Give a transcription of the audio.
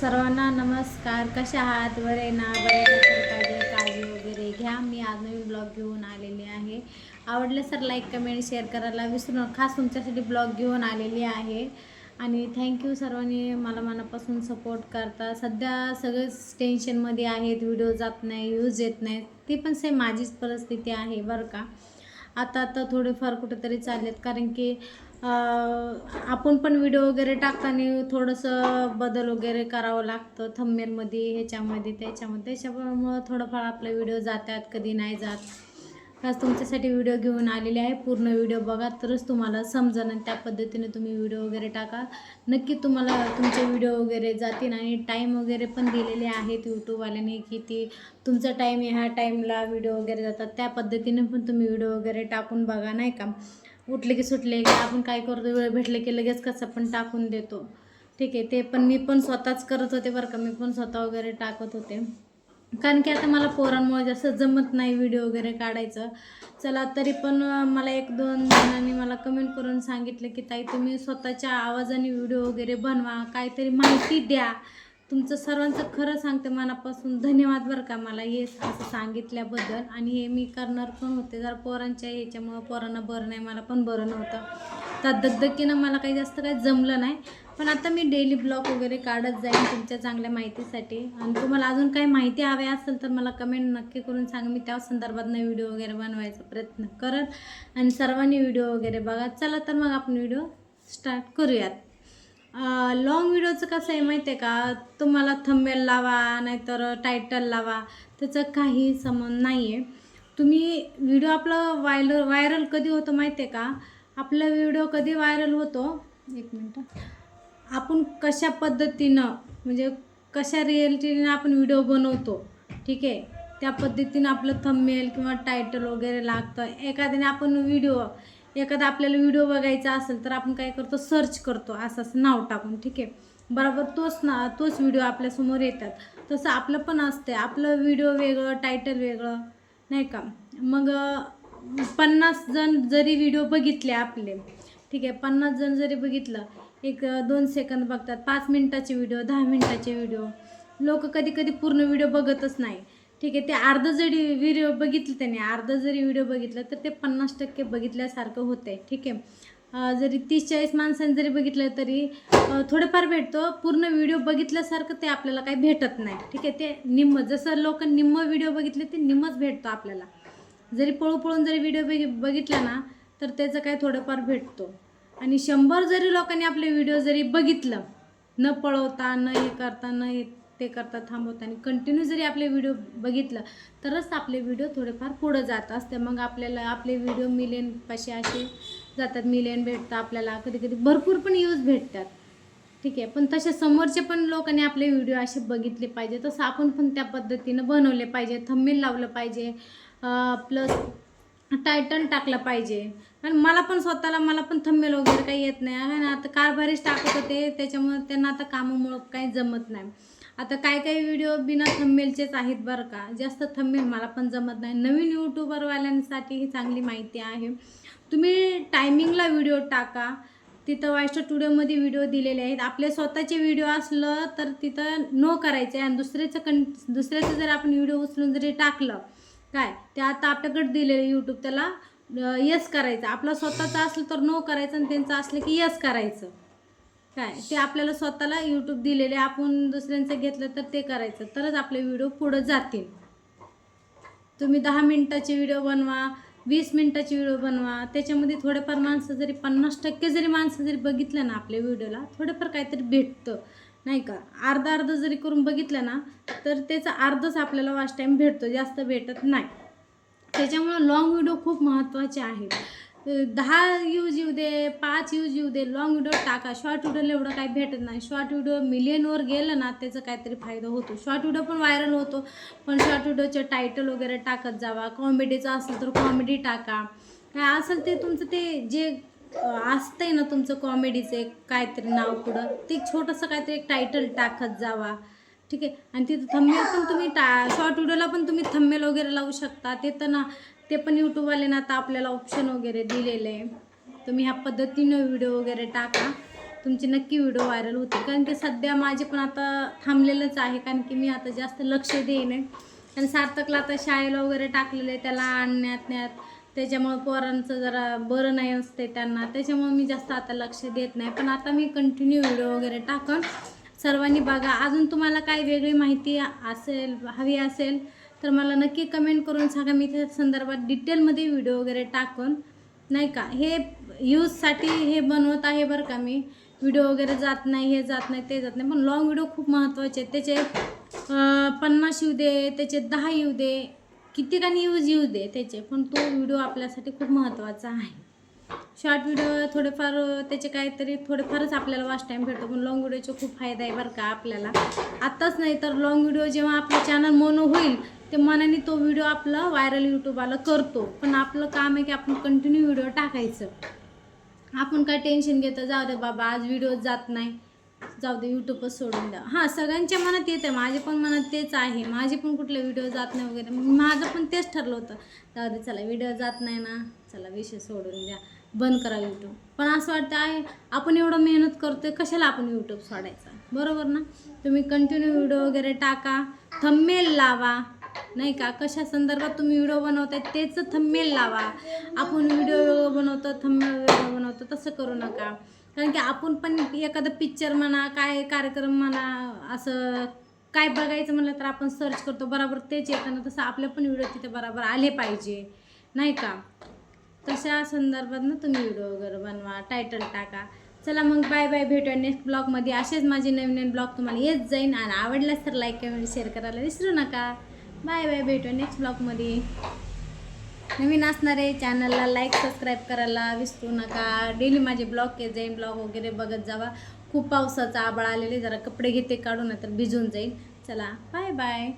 सर्वांना नमस्कार. कशा आहात? बरे ना? बरे पाहिजे काळजी वगैरे. घ्या. मी आज नवीन ब्लॉग घेऊन आलेली आहे. आवडलं सर लाईक कमेंट शेअर करायला विसरू नका. खास तुमच्यासाठी ब्लॉग घेऊन आलेली आहे. आणि थँक्यू सर्वांनी मला मनापासून सपोर्ट करता. सध्या सगळेच टेन्शनमध्ये आहेत. व्हिडिओ जात नाही व्ह्यूज येत नाही ती पण सेम माझीच परिस्थिती आहे बरं का? आता आता थोडेफार कुठेतरी चाललेत. कारण की आपण पण व्हिडिओ वगैरे टाकताना थोडंसं बदल वगैरे करावं लागतं. थंबनेलमध्ये ह्याच्यामध्ये त्याच्यामध्ये. त्याच्यामुळं थोडंफार आपले व्हिडिओ जातात कधी नाही जात. आज तुमच्यासाठी व्हिडिओ घेऊन आलेले आहे. पूर्ण व्हिडिओ बघा. तरच तुम्हाला समजा आणि त्या पद्धतीने तुम्ही व्हिडिओ वगैरे टाका. नक्की तुम्हाला तुमचे व्हिडिओ वगैरे जातील आणि टाईम वगैरे पण दिलेले आहेत यूट्यूबवाल्याने की ती तुमचा टाईम ह्या टाईमला व्हिडिओ वगैरे जातात. त्या पद्धतीने पण तुम्ही व्हिडिओ वगैरे टाकून बघा नाही का? उठले की सुटले की आपण काय करतो वेळ भेटले की लगेच कसं पण टाकून देतो. ठीक आहे ते पण मी पण स्वतःच करत होते बरं का मी पण स्वतः वगैरे टाकत होते. कारण की आता मला पोरांमुळे जास्त जमत नाही व्हिडिओ वगैरे काढायचं. चला तरी पण मला एक दोन जणांनी मला कमेंट करून सांगितलं की ताई तुम्ही स्वतःच्या आवाजाने व्हिडिओ वगैरे बनवा काहीतरी माहिती द्या. तुमचं सर्वांचं खरं सांगते मनापासून धन्यवाद बरं का मला हे असं सांगितल्याबद्दल. आणि हे मी करणार पण होते. जर पोरांच्या ह्याच्यामुळं पोरांना बरं नाही मला पण बरं नव्हतं. त्या दगदगीनं मला काही जास्त काही जमलं नाही. पण आता मी डेली ब्लॉग वगैरे काढत जाईन तुमच्या चांगल्या माहितीसाठी. आणि तुम्हाला अजून काही माहिती हवी असेल तर मला कमेंट नक्की करून सांगा. मी त्या संदर्भात व्हिडिओ वगैरे बनवायचा प्रयत्न करत. आणि सर्वांनी व्हिडिओ वगैरे बघा. चला तर मग आपण व्हिडिओ स्टार्ट करूयात. लॉंग व्हिडिओचं कसं आहे माहिती आहे का? तुम्हाला थंबेल लावा नाहीतर टायटल लावा त्याचं काही संबंध नाही आहे तुम्ही व्हिडिओ आपला वायल व्हायरल कधी होतं माहिती आहे का? आपला व्हिडिओ कधी व्हायरल होतो? एक मिनटं. आपण कशा पद्धतीनं म्हणजे कशा रिॲलिटीने आपण व्हिडिओ बनवतो ठीक? आहे त्या पद्धतीनं आपलं थंबेल किंवा टायटल वगैरे लागतं. एखाद्याने आपण व्हिडिओ एखादा आपल्याला व्हिडिओ बघायचा असेल तर आपण काय करतो? सर्च करतो. असं असं नाव टाकून ठीक आहे? बरोबर तोच ना तोच व्हिडिओ आपल्यासमोर येतात. तसं आपलं पण असते आपलं व्हिडिओ वेगळं टायटल वेगळं नाही का? मग पन्नास जण जरी व्हिडिओ बघितले आपले ठीक आहे? पन्नास जण जरी बघितलं एक दोन सेकंद बघतात. पाच मिनटाचे व्हिडिओ दहा मिनटाचे व्हिडिओ लोक कधी कधी पूर्ण व्हिडिओ बघतच नाही. ठीक आहे ते अर्ध जरी व्हिडिओ बघितलं त्याने अर्ध जरी व्हिडिओ बघितलं तर ते पन्नास टक्के बघितल्यासारखं होतं आहे ठीक आहे. जरी तीस चाळीस माणसांनी जरी बघितलं तरी थोडंफार भेटतो पूर्ण व्हिडिओ बघितल्यासारखं ते आपल्याला काही भेटत नाही ठीक आहे. ते निम्म जसं लोक निम्म व्हिडिओ बघितले ते निम्मच भेटतो आपल्याला. जरी पळू पळून जरी व्हिडिओ बघि बघितला ना तर त्याचं काय थोडंफार भेटतो. आणि शंभर जरी लोकांनी आपले व्हिडिओ जरी बघितलं न पळवता न हे करता न हे ते करता थांबवता आणि कंटिन्यू जरी आपले व्हिडिओ बघितलं तरच आपले व्हिडिओ थोडेफार पुढं जात असते. मग आपल्याला आपले व्हिडिओ मिलियन पाचशे असे जातात मिलियन भेटतं आपल्याला. कधी कधी भरपूर पण यूज भेटतात. ठीक आहे? पण तसे समोरचे पण लोकांनी आपले व्हिडिओ असे बघितले पाहिजे. तसं आपण पण त्या पद्धतीनं बनवले पाहिजे. थंबेल लावलं पाहिजे. प्लस टायटन टाकलं पाहिजे. कारण मला पण स्वतःला मला पण थंबेल वगैरे काही येत नाही. आहे ना आता कारभारीच टाकत होते. त्याच्यामुळे त्यांना आता कामामुळं काही जमत नाही. आता काय काही व्हिडिओ बिना थंबेलचेच आहेत बरं का? जास्त थंबेल मला पण जमत नाही. नवीन यूट्यूबरवाल्यांसाठी ही चांगली माहिती आहे. तुम्ही टायमिंगला व्हिडिओ टाका. तिथं वायस्टर स्टुडिओमध्ये व्हिडिओ दिलेले आहेत. आपले स्वतःचे व्हिडिओ असलं तर तिथं नो करायचं आहे आणि दुसऱ्याचं कं दुसऱ्याचं जर आपण व्हिडिओ उचलून जरी टाकलं काय? ते आता आपल्याकडे दिलेलं यूट्यूब त्याला यस करायचं. आपलं स्वतःचं असलं तर नो करायचं आणि त्यांचं असलं की यस करायचं. काय? ते आपल्याला स्वतःला यूट्यूब दिलेले आपण दुसऱ्यांचं घेतलं तर ते करायचं. तरच आपले व्हिडिओ पुढं जातील. तुम्ही दहा मिनटाचे व्हिडिओ बनवा वीस मिनटाचे व्हिडिओ बनवा. त्याच्यामध्ये थोडेफार माणसं जरी पन्नास टक्के जरी माणसं जरी बघितलं ना आपल्या व्हिडिओला थोडंफार काहीतरी भेटतं. नाही का? अर्धा अर्ध जरी करून बघितलं ना तर त्याचा अर्धच आपल्याला वाच टाईम भेटतो जास्त भेटत नाही. त्याच्यामुळं लॉंग व्हिडिओ खूप महत्त्वाचे आहेत दहा यूज येऊ दे पाच यूज येऊ दे लॉंग व्हिडिओ टाका. शॉर्ट व्हिडिओला एवढं काही भेटत नाही. शॉर्ट व्हिडिओ मिलियनवर गेलं ना त्याचा काहीतरी फायदा होतो. शॉर्ट व्हिडिओ पण व्हायरल होतो पण शॉर्ट व्हिडिओचे टायटल वगैरे टाकत जावा. कॉमेडीचं असेल तर कॉमेडी टाका. काय असेल ते तुमचं ते जे असतं असतंय ना तुमचं कॉमेडीचं एक काहीतरी नाव पुढं ते छोटंसं काहीतरी एक टायटल टाकत जावा. ठीक आहे? आणि तिथं थंबेल पण तुम्ही टा शॉर्ट व्हिडिओला पण तुम्ही थंबेल वगैरे लावू शकता. ते तर ना ते पण यूट्यूबवाले ना आता आपल्याला ऑप्शन वगैरे दिलेले आहे. तुम्ही ह्या पद्धतीनं व्हिडिओ वगैरे टाका. तुमची नक्की व्हिडिओ व्हायरल होते कारण की सध्या माझे पण आता थांबलेलंच आहे. कारण की मी आता जास्त लक्ष देईन. आणि सार्थकला आता शाळेला वगैरे टाकलेलं आहे. त्याला आणण्यात न्यात. त्याच्यामुळं पोरांचं जरा बरं नाही असते त्यांना. त्याच्यामुळं मी जास्त आता लक्ष देत नाही. पण आता मी कंटिन्यू व्हिडिओ वगैरे टाकन. सर्वांनी बघा. अजून तुम्हाला काही वेगळी माहिती असेल हवी असेल तर मला नक्की कमेंट करून सांगा. मी त्या संदर्भात डिटेलमध्ये व्हिडिओ वगैरे टाकून नाही का? हे यूजसाठी हे बनवत आहे बरं का मी. व्हिडिओ वगैरे जात नाही हे जात नाही ते जात नाही. पण लॉंग व्हिडिओ खूप महत्त्वाचे आहेत. त्याचे पन्नास येऊ दे त्याचे दहा येऊ दे कितीकानी यूज येऊ दे त्याचे. पण तो व्हिडिओ आपल्यासाठी खूप महत्त्वाचा आहे. शॉर्ट व्हिडिओ थोडेफार त्याचे काहीतरी थोडेफारच आपल्याला वाच टाईम भेटतो पण लॉंग व्हिडिओचे खूप फायदा आहे बरं का आपल्याला. आत्ताच नाही तर लॉंग व्हिडिओ जेव्हा आपलं चॅनल मोनो होईल ते मनाने तो व्हिडिओ आपला व्हायरल यूट्यूबवाला करतो. पण आपलं काम आहे की आपण कंटिन्यू व्हिडिओ टाकायचं. आपण काय टेन्शन घेतं जाऊ दे बाबा आज व्हिडिओ जात नाही. जाऊ दे यूट्यूबच सोडून द्या. हां सगळ्यांच्या मनात येतं माझे पण मनात तेच आहे. माझे पण कुठले व्हिडिओ जात नाही वगैरे. माझं पण तेच ठरलं होतं. जाऊ दे चला व्हिडिओ जात नाही ना. चला विषय सोडून द्या. बंद करा यूट्यूब पण असं वाटतं आहे आपण एवढं मेहनत करतोय कशाला आपण यूट्यूब सोडायचा? बरोबर ना? तुम्ही कंटिन्यू व्हिडिओ वगैरे टाका थंबमेल लावा नाही का? कशा संदर्भात तुम्ही व्हिडिओ बनवताय तेच थंबमेल लावा. आपण व्हिडिओ बनवतो थंबमेल व्हिडिओ बनवतो तसं करू नका. कारण की आपण पण एखादं पिक्चर म्हणा काय कार्यक्रम म्हणा असं काय बघायचं म्हणलं तर आपण सर्च करतो बरोबर तेच येतं ना तसं आपले पण व्हिडिओ तिथे बरोबर आले पाहिजे. नाही का? तशा संदर्भात ना तुम्ही व्हिडिओ वगैरे बनवा टायटल टाका. चला मग बाय बाय भेटूया नेक्स्ट ब्लॉगमध्ये असेच माझे नवीन नवीन ब्लॉग तुम्हाला येत जाईन. आणि आवडल्यास तर लाईक कमेंट शेअर करायला विसरू नका. बाय बाय भेटूया नेक्स्ट ब्लॉगमध्ये नवीन असणारे चॅनलला लाईक सबस्क्राईब करायला विसरू नका. डेली माझे ब्लॉग येत जाईन. ब्लॉग वगैरे बघत जावा. खूप पावसाचा आबळ आलेले. जरा कपडे घेते काढून तर भिजून जाईल चला बाय बाय